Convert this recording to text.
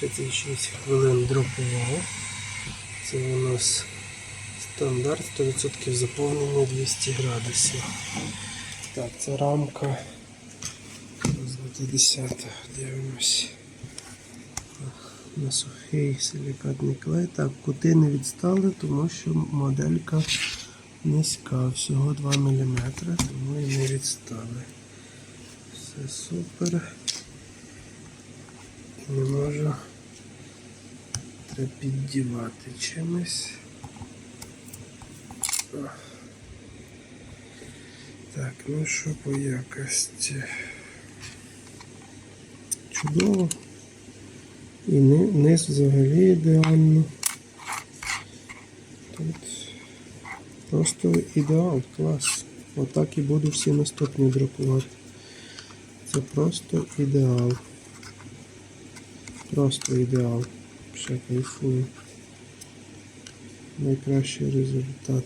36 хвилин друкував. Це у нас стандарт 100% заповнення 200 градусів. Так, це рамка. Розвити 10 дивимось. На сухий силікатний клей. Так, кути не відстали, тому що моделька низька, всього 2 мм, тому і не відстали. Все супер. Не можу треба піддівати чимось. Так, ну що по якості? Чудово. І ни- низ взагалі ідеально. Тут просто ідеал, клас. Отак і буду всі наступні друкувати. Це просто ідеал. Просто ідеал. Ще кайфую. Найкращий результат.